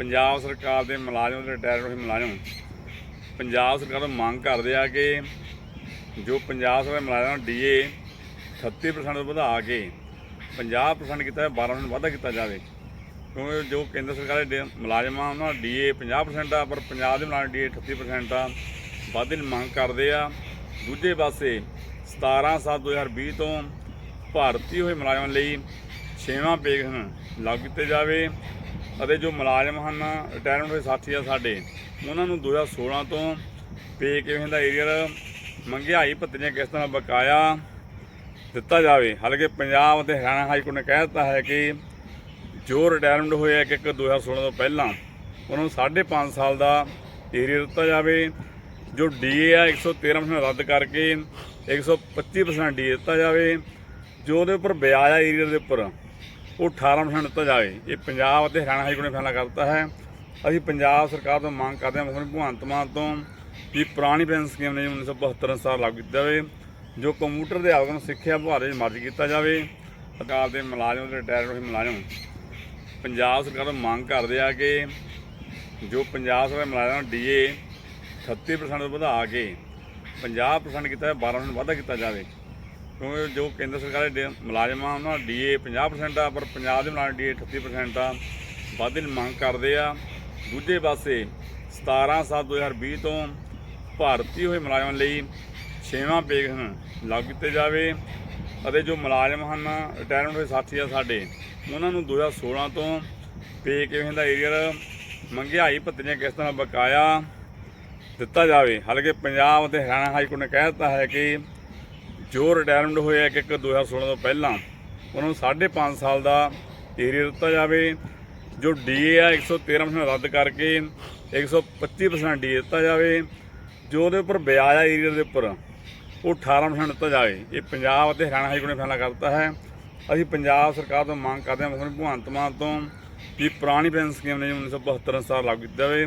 ਪੰਜਾਬ ਸਰਕਾਰ ਦੇ ਮੁਲਾਜ਼ਮ ਤੇ ਰਿਟਾਇਰ ਹੋਏ ਮੁਲਾਜ਼ਮ, ਪੰਜਾਬ ਸਰਕਾਰ ਤੋਂ ਮੰਗ ਕਰਦੇ ਆ ਕਿ ਜੋ ਪੰਜਾਬ ਸਰਕਾਰ ਦੇ ਮੁਲਾਜ਼ਮਾਂ ਡੀਏ 38% ਵਧਾ ਕੇ 50% ਕੀਤਾ ਜਾਵੇ 12% ਵਾਧਾ ਕੀਤਾ ਜਾਵੇ। ਕਿਉਂਕਿ ਜੋ ਕੇਂਦਰ ਸਰਕਾਰ ਦੇ ਡੇ- ਮੁਲਾਜ਼ਮ ਆ, ਉਹਨਾਂ ਦਾ ਡੀਏ 50% ਆ, ਪਰ ਪੰਜਾਬ ਦੇ ਮੁਲਾਜ਼ਮ ਡੀਏ 38% ਆ। ਵਾਧੇ ਦੀ ਮੰਗ ਕਰਦੇ ਆ। ਦੂਜੇ ਪਾਸੇ 17 7 2020 ਤੋਂ ਭਾਰਤੀ ਹੋਏ ਮੁਲਾਜ਼ਮਾਂ ਲਈ ਛੇਵਾਂ ਪੇਗਨ ਲਾਗੂ ਕੀਤੇ ਜਾਵੇ। ਅਤੇ ਜੋ ਮੁਲਾਜ਼ਮ ਹਨ ਰਿਟਾਇਰਮੈਂਟ ਹੋਏ ਸਾਥੀ ਆ ਸਾਡੇ, ਉਹਨਾਂ ਨੂੰ 2016 ਤੋਂ ਪੇ ਕਿਵੇਂ ਦਾ ਏਰੀਅਰ ਮੰਗਿਆਈ ਭੱਤੀਆਂ ਕਿਸ ਤਰ੍ਹਾਂ ਬਕਾਇਆ ਦਿੱਤਾ ਜਾਵੇ? ਹਾਲਾਂਕਿ ਪੰਜਾਬ ਅਤੇ ਹਰਿਆਣਾ ਹਾਈ ਕੋਰਟ ਨੇ ਕਹਿ ਦਿੱਤਾ ਹੈ ਕਿ ਜੋ ਰਿਟਾਇਰਮੈਂਟ ਹੋਏ ਆ ਕਿ ਇੱਕ 2016 ਤੋਂ ਪਹਿਲਾਂ, ਉਹਨਾਂ ਨੂੰ 5.5 ਸਾਲ ਦਾ ਏਰੀਅਰ ਦਿੱਤਾ ਜਾਵੇ। ਜੋ ਡੀਏ ਆ 113% ਰੱਦ ਕਰਕੇ 125% ਡੀਏ ਦਿੱਤਾ ਜਾਵੇ। ਜੋ ਉਹਦੇ ਉੱਪਰ ਵਿਆਜ ਆ ਏਰੀਅਰ ਦੇ ਉੱਪਰ ਉਹ 18% ਦਿੱਤਾ ਜਾਵੇ। ਇਹ ਪੰਜਾਬ ਅਤੇ ਹਰਿਆਣਾ ਹਾਈ ਕੋਰਟ ਨੇ ਫੈਸਲਾ ਕਰ ਦਿੱਤਾ ਹੈ। ਅਸੀਂ ਪੰਜਾਬ ਸਰਕਾਰ ਤੋਂ ਮੰਗ ਕਰਦੇ ਹਾਂ ਮੁੱਖ ਭਗਵੰਤ ਮਾਨ ਤੋਂ ਕਿ ਪੁਰਾਣੀ ਪੈਨਸ਼ਨ ਸਕੀਮ ਨੇ 1972 ਅਨੁਸਾਰ ਲਾਗੂ ਕੀਤੀ ਜਾਵੇ, ਜੋ ਕੰਪਿਊਟਰ ਦੇ ਆਗਨ ਸਿੱਖਿਆ ਵਿਭਾਗ ਵਿੱਚ ਮਰਜ ਕੀਤਾ ਜਾਵੇ। ਸਰਕਾਰ ਦੇ ਮੁਲਾਜ਼ਮ ਤੇ ਰਿਟਾਇਰ ਹੋਏ ਮੁਲਾਜ਼ਮ, ਪੰਜਾਬ ਸਰਕਾਰ ਤੋਂ ਮੰਗ ਕਰਦੇ ਆ ਕਿ ਜੋ ਪੰਜਾਬ ਸਰਕਾਰ ਦੇ ਮੁਲਾਜ਼ਮਾਂ ਡੀਏ 38% ਵਧਾ ਕੇ 50% ਕੀਤਾ ਜਾਵੇ 12% ਵਾਧਾ ਕੀਤਾ ਜਾਵੇ। ਕਿਉਂਕਿ ਜੋ ਕੇਂਦਰ ਸਰਕਾਰ ਦੇ ਡੇ- ਮੁਲਾਜ਼ਮ ਆ, ਉਹਨਾਂ ਦਾ ਡੀਏ 50% ਆ, ਪਰ ਪੰਜਾਬ ਦੇ ਮੁਲਾਜ਼ਮ ਡੀਏ 38% ਆ। ਵਾਧੇ ਦੀ ਮੰਗ ਕਰਦੇ ਆ। ਦੂਜੇ ਪਾਸੇ 17 7 2020 ਤੋਂ ਭਾਰਤੀ ਹੋਏ ਮੁਲਾਜ਼ਮਾਂ ਲਈ ਛੇਵਾਂ ਪੇਗਨ ਲਾਗੂ ਕੀਤੇ ਜਾਵੇ ਅਤੇ ਜੋ ਮੁਲਾਜ਼ਮ ਹਨ ਰਿਟਾਇਰਮੈਂਟ ਹੋਏ ਸਾਥੀ ਆ ਸਾਡੇ, ਉਹਨਾਂ ਨੂੰ 2016 ਤੋਂ ਪੇ ਕਿਵੇਂ ਦਾ ਏਰੀਅਰ ਮੰਗਿਆਈ ਭੱਤੇ ਦੀਆਂ ਕਿਸ਼ਤਾਂ ਦਾ ਬਕਾਇਆ ਦਿੱਤਾ ਜਾਵੇ। ਹਾਲਾਂਕਿ ਪੰਜਾਬ ਅਤੇ ਹਰਿਆਣਾ ਹਾਈ ਕੋਰਟ ਨੇ ਕਹਿ ਦਿੱਤਾ ਹੈ ਕਿ ਜੋ ਰਿਟਾਇਰਮੈਂਟ ਹੋਏ ਇੱਕ ਕਿ ਇੱਕ 2016 ਤੋਂ ਪਹਿਲਾਂ, ਉਹਨਾਂ ਨੂੰ 5.5 ਸਾਲ ਦਾ ਏਰੀਅਰ ਦਿੱਤਾ ਜਾਵੇ, ਜੋ ਡੀਏ ਆ 113% ਰੱਦ ਕਰਕੇ 125% ਡੀਏ ਦਿੱਤਾ ਜਾਵੇ, ਜੋ ਉਹਦੇ ਉੱਪਰ ਵਿਆਜ ਆ ਏਰੀਅਰ ਦੇ ਉੱਪਰ, ਉਹ 18% ਦਿੱਤਾ ਜਾਵੇ। ਇਹ ਪੰਜਾਬ ਅਤੇ ਹਰਿਆਣਾ ਹਾਈ ਕੋਰਟ ਨੇ ਫੈਸਲਾ ਕਰ ਦਿੱਤਾ ਹੈ। ਅਸੀਂ ਪੰਜਾਬ ਸਰਕਾਰ ਤੋਂ ਮੰਗ ਕਰਦੇ ਹਾਂ ਮੁੱਖ ਭਗਵੰਤ ਮਾਨ ਤੋਂ ਕਿ ਪੁਰਾਣੀ ਪੈਨਸ਼ਨ ਸਕੀਮ ਨੇ 1972 ਅਨੁਸਾਰ ਲਾਗੂ ਕੀਤੀ ਜਾਵੇ।